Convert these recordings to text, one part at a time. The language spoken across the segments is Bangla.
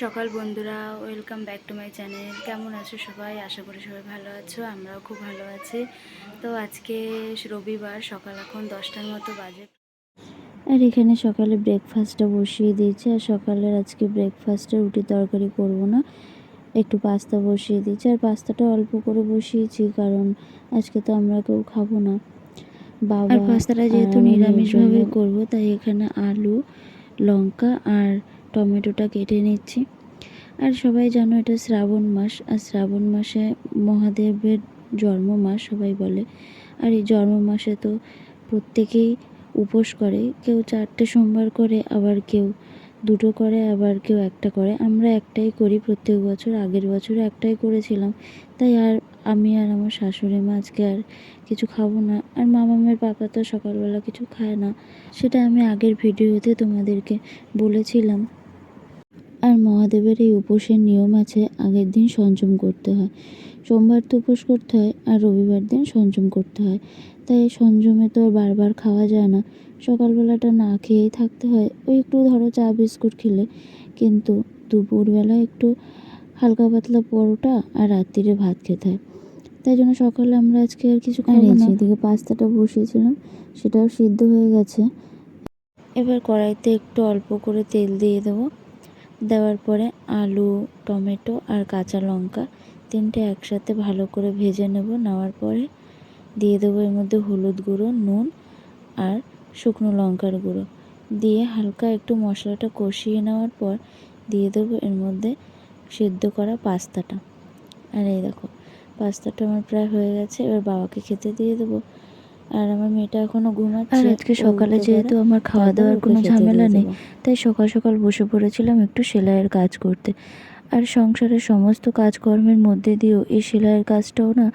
সকাল বন্ধুরা welcome back to my channel কেমন আছো সবাই? আশা করি সবাই ভালো আছো আমরাও খুব ভালো আছি। তো আজকে রবিবার সকাল এখন দশটার মতো বাজে। আর এখানে সকালে ব্রেকফাস্টটা বসিয়ে দিয়েছি আর সকালের আজকে ব্রেকফাস্টে রুটি তরকারি করব না। একটু পাস্তা বসিয়ে দিয়েছি আর পাস্তাটা অল্প করে বসিয়েছি কারণ আজকে তো আমরা কেউ খাব না। বাবা পাস্তাটা যেহেতু নিরামিষভাবে করব তাই এখানে আলু লঙ্কা আর টমেটোটা কেটে নিচ্ছি। আর সবাই জানো এটা শ্রাবণ মাস, আর শ্রাবণ মাসে মহাদেবের জন্ম মাস সবাই বলে। আর এই জন্ম মাসে তো প্রত্যেকেই উপোস করে, কেউ চারটে সোমবার করে, আবার কেউ দুটো করে, আবার কেউ একটা করে। আমরা একটাই করি প্রত্যেক বছর, আগের বছর একটাই করেছিলাম। তাই আর আমি আর আমার শাশুড়ি মা আজকে আর কিছু খাব না। আর মামামের পাপা তো সকালবেলা কিছু খায় না। সেটা আমি আগের ভিডিওতে তোমাদেরকে বলেছিলাম। আর মহাদেবের এই উপোসের নিয়ম আছে আগের দিন সংযম করতে হয়। সোমবার তো উপোস করতে হয় আর রবিবার দিন সংযম করতে হয়। তাই সংযমে তো আর বারবার খাওয়া যায় না। সকালবেলাটা না খেয়েই থাকতে হয়। ওই একটু ধরো চা বিস্কুট খেলে। কিন্তু দুপুরবেলা একটু হালকা পাতলা পরোটা আর রাত্রিরে ভাত খেতে হয়। তাই জন্য সকালে আমরা আজকে আর কিছু এই না। এদিকে পাস্তাটা বসিয়েছিলাম সেটাও সিদ্ধ হয়ে গেছে। এবার কড়াইতে একটু অল্প করে তেল দিয়ে দেবো। দেওয়ার পরে আলু, টমেটো আর কাঁচা লঙ্কা তিনটে একসাথে ভালো করে ভেজে নেব। নেওয়ার পরে দিয়ে দেবো এর মধ্যে হলুদ গুঁড়ো, নুন আর শুকনো লঙ্কার গুঁড়ো। দিয়ে হালকা একটু মশলাটা কষিয়ে নেওয়ার পর দিয়ে দেবো এর মধ্যে সেদ্ধ করা পাস্তাটা। আর এই দেখো, পাস্তাটা আমার প্রায় হয়ে গেছে। এবার বাবাকে খেতে দিয়ে দেবো। আর আমার মেয়েটা এখনও ঘুমাচ্ছে আর আজকে সকালে যেহেতু আমার খাওয়া দাওয়ার কোনো ঝামেলা নেই তাই সকাল সকাল বসে পড়েছিলাম একটু সেলাইয়ের কাজ করতে। আর সংসারের সমস্ত কাজকর্মের মধ্যে দিয়েও এই সেলাইয়ের কাজটাও না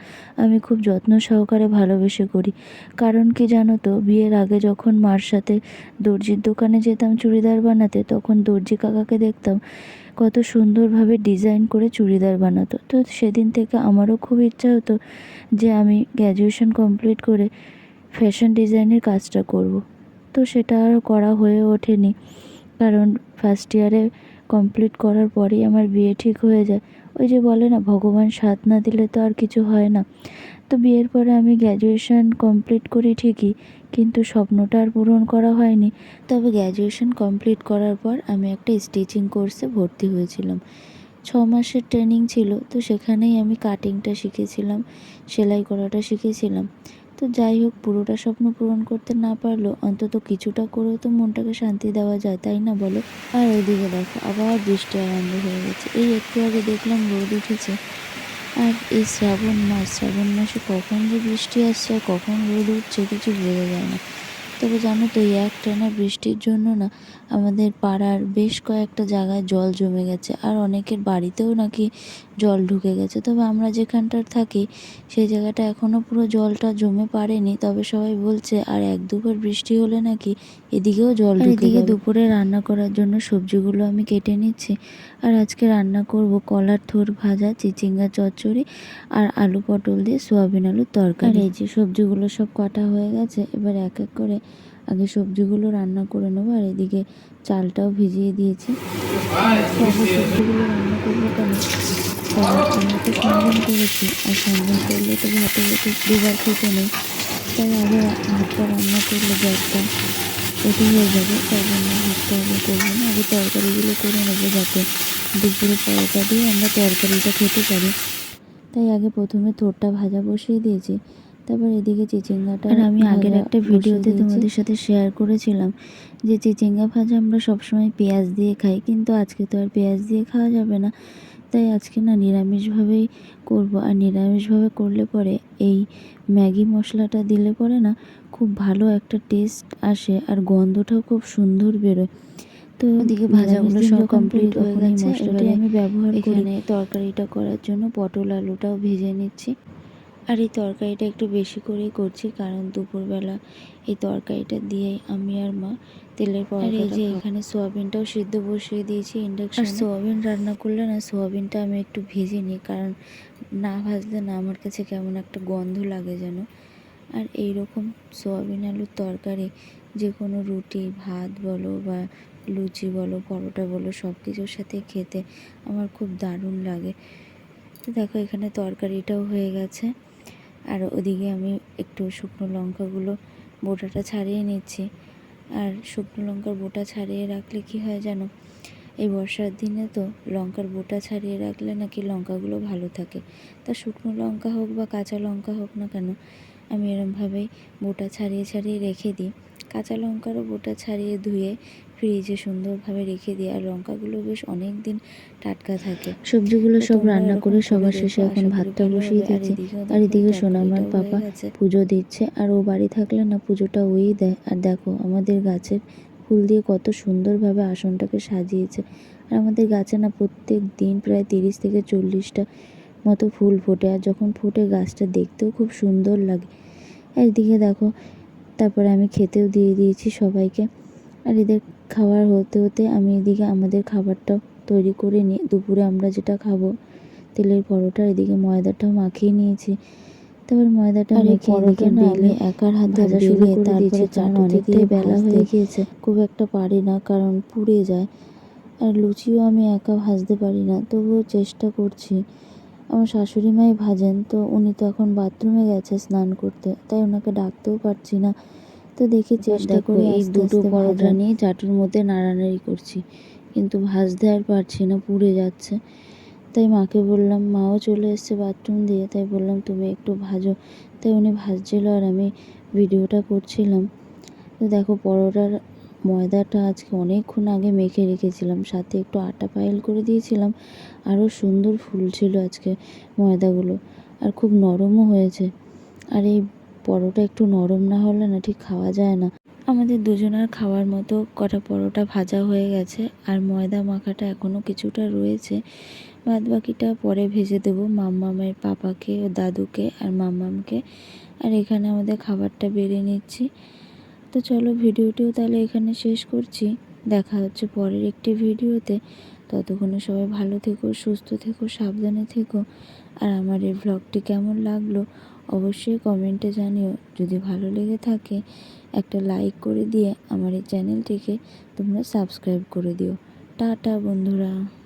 আমি খুব যত্ন সহকারে ভালোবেসে করি। কারণ কি জানো তো বিয়ের আগে যখন মার সাথে দর্জির দোকানে যেতাম চুড়িদার বানাতে তখন দর্জি কাকাকে দেখতাম কত সুন্দরভাবে ডিজাইন করে চুড়িদার বানাতো। তো সেদিন থেকে আমারও খুব ইচ্ছা হতো যে আমি গ্র্যাজুয়েশন কমপ্লিট করে ফ্যাশন ডিজাইনের কাজটা করব। তো সেটা আর করা হয়ে ওঠেনি। কারণ ফার্স্ট ইয়ারে কমপ্লিট করার পরেই আমার বিয়ে ঠিক হয়ে যায়। ওই যে বলে না, ভগবান সাথ না দিলে তো আর কিছু হয় না। তো বিয়ের পরে আমি গ্র্যাজুয়েশন কমপ্লিট করি ঠিকই, কিন্তু স্বপ্নটা আর পূরণ করা হয়নি। তবে গ্র্যাজুয়েশন কমপ্লিট করার পর আমি একটা স্টিচিং কোর্সে ভর্তি হয়েছিলাম। ছ মাসের ট্রেনিং ছিল, তো সেখানেই আমি কাটিংটা শিখেছিলাম, সেলাই করাটা শিখেছিলাম। তো যাই হোক, পুরোটা স্বপ্ন পূরণ করতে না পারলেও অন্তত কিছুটা করেও তো মনটাকে শান্তি দেওয়া যায়, তাই না বলো? আর ওইদিকে দেখো, আবার বৃষ্টি আরম্ভ হয়ে গেছে। এই একটু আগে দেখলাম রোদ উঠেছে। আর এই শ্রাবণ মাস, শ্রাবণ মাসে কখন যে বৃষ্টি আসছে কখন রোদ উঠছে কিছু বোঝা যায় না। তবে জানো তো, এই এক টানা বৃষ্টির জন্য না আমাদের পাড়ার বেশ কয়েকটা জায়গায় জল জমে গেছে। আর অনেকের বাড়িতেও নাকি জল ঢুকে গেছে। তবে আমরা যেখানটার থাকি, সেই জায়গাটা এখনও পুরো জলটা জমে পারেনি তবে সবাই বলছে, আর এক দুবার বৃষ্টি হলে নাকি এদিকেও জল এদিকে দুপুরে রান্না করার জন্য সবজিগুলো আমি কেটে নিচ্ছি। আর আজকে রান্না করব কলার থোর ভাজা চিচিঙ্গা চচ্চড়ি আর আলু পটল দিয়ে সোয়াবিন আলুর তরকারি। এই যে সবজিগুলো সব কাটা হয়ে গেছে এবার এক এক করে আগে সবজিগুলো রান্না করে নেব। আর এদিকে চালটাও ভিজিয়ে দিয়েছি। সবজিগুলো রান্না করব কেন? আমরা তো সঙ্গম করেছি। আর সঙ্গম করলে তো ভাতে ভাতে দুবার খেতে নেই। তাই আগে ভাতটা রান্না করলে গ্যাসটা এটি হয়ে যাবে তাই জন্য ভাতটা আগে করব না। আগে তরকারিগুলো করে নেব যাতে দুপুরে পরোটা দিয়ে আমরা তরকারিটা খেতে পারি। তাই আগে প্রথমে থোরটা ভাজা বসিয়ে দিয়েছি তারপর এদিকে চিচিঙ্গাটা আর আমি আগের একটা ভিডিওতে তোমাদের সাথে শেয়ার করেছিলাম যে চিচিঙ্গা ভাজা আমরা সবসময় পেঁয়াজ দিয়ে খাই কিন্তু আজকে তো আর পেঁয়াজ দিয়ে খাওয়া যাবে না। তাই আজকে না নিরামিষভাবেই করব। আর নিরামিষভাবে করলে পরে এই ম্যাগি মশলাটা দিলে পরে না খুব ভালো একটা টেস্ট আসে আর গন্ধটাও খুব সুন্দর বেরোয়। তো ওদিকে ভাজাগুলো সব কমপ্লিট হয়ে গেছে আমি ব্যবহার করি। তরকারিটা করার জন্য পটল আলুটাও ভেজে নিচ্ছি। আর এই তরকারিটা একটু বেশি করেই করছি কারণ দুপুরবেলা এই তরকারিটা দিয়েই আমি আর মা তেলের পর এই যে এখানে সোয়াবিনটাও সিদ্ধ বসিয়ে দিয়েছি ইন্ডাকশন। সোয়াবিন রান্না করলে না সোয়াবিনটা আমি একটু ভেজে নিই কারণ না ভাজলে না আমার কাছে কেমন একটা গন্ধ লাগে যেন। আর এই রকম সোয়াবিন আলুর তরকারি যে কোনো রুটি ভাত বলো বা লুচি বলো পরোটা বলো সব কিছুর সাথে খেতে আমার খুব দারুণ লাগে। তো দেখো এখানে তরকারিটাও হয়ে গেছে। আর ওদিকে আমি একটু শুকনো লঙ্কাগুলো বোটাটা ছাড়িয়ে নিচ্ছি। আর শুকনো লঙ্কার বোটা ছাড়িয়ে রাখলে কি হয় জানো? এই বর্ষার দিনে তো লঙ্কার বোটা ছাড়িয়ে রাখলে নাকি লঙ্কাগুলো ভালো থাকে। তা শুকনো লঙ্কা হোক বা কাঁচা লঙ্কা হোক না কেন, আমি এরমভাবেই বোটা ছাড়িয়ে ছাড়িয়ে রেখে দিই। কাঁচা লঙ্কারও বোটা ছাড়িয়ে ধুয়ে ফ্রিজে সুন্দরভাবে রেখে দিই আর লঙ্কাগুলো বেশ অনেক দিন টাটকা থাকে। সবজিগুলো সব রান্না করে সবার শেষে এখন ভাতটা বসিয়ে হবে। আর এদিকে সোনামার পাপা পুজো দিচ্ছে আর ও বাড়ি থাকলে না পুজোটা ওই দেয়। আর দেখো আমাদের গাছের ফুল দিয়ে কত সুন্দরভাবে আসনটাকে সাজিয়েছে। আর আমাদের গাছে না প্রত্যেক দিন প্রায় তিরিশ থেকে চল্লিশটা মতো ফুল ফোটে। আর যখন ফোটে গাছটা দেখতেও খুব সুন্দর লাগে। একদিকে দেখো তারপরে আমি খেতেও দিয়ে দিয়েছি সবাইকে। আর এদের খাবার হতে হতে আমি এদিকে আমাদের খাবারটাও তৈরি করে নিই দুপুরে আমরা যেটা খাব তেলের পরোটা এদিকে ময়দাটাও মাখিয়ে নিয়েছি। তারপর ময়দাটা মেখে এদিকে বেলে একার হাত ভাজা শুরু করে দিয়েছি কারণ অনেকটাই বেলা হয়ে গিয়েছে। খুব একটা পারি না কারণ পুড়ে যায়। আর লুচিও আমি একা ভাজতে পারি না তবুও চেষ্টা করছি। আমার শাশুড়ি মাই ভাজেন তো উনি তো এখন বাথরুমে গেছে স্নান করতে তাই ওনাকে ডাকতেও পারছি না। তো দেখি চেষ্টা করে এই দুটো পরোটা নিয়ে চাটুর মধ্যে নাড়ানাড়ি করছি। কিন্তু ভাজতে আর পারছি না পুড়ে যাচ্ছে। তাই মাকে বললাম মাও চলে এসছে বাথরুম দিয়ে। তাই বললাম তুমি একটু ভাজো। তাই উনি ভাজছিল আর আমি ভিডিওটা করছিলাম। তো দেখো পরোটার ময়দাটা আজকে অনেকক্ষণ আগে মেখে রেখেছিলাম। সাথে একটু আটা পাইল করে দিয়েছিলাম। আরও সুন্দর ফুলছিল আজকে ময়দাগুলো। আর খুব নরমও হয়েছে। আর এই পরোটা একটু নরম না হলে না ঠিক খাওয়া যায় না। আমাদের দুজনের খাওয়ার মতো কটা পরোটা ভাজা হয়ে গেছে আর ময়দা মাখাটা এখনও কিছুটা রয়েছে। বাদ বাকিটা পরে ভেজে দেবো মাম্মামের পাপাকে ও দাদুকে আর মাম্মামকে। আর এখানে আমাদের খাবারটা বেড়ে নিচ্ছি। তো চলো ভিডিওটিও তাহলে এখানে শেষ করছি। দেখা হচ্ছে পরের একটি ভিডিওতে। ততক্ষণে সবাই ভালো থেকো, সুস্থ থেকো, সাবধানে থেকো। আর আমার এই ভ্লগটি কেমন লাগল অবশ্যই কমেন্টে জানিও। যদি ভালো লেগে থাকে, একটা লাইক করে দিয়ে আমার এই চ্যানেলটিকে তোমরা সাবস্ক্রাইব করে দিও। টাটা বন্ধুরা।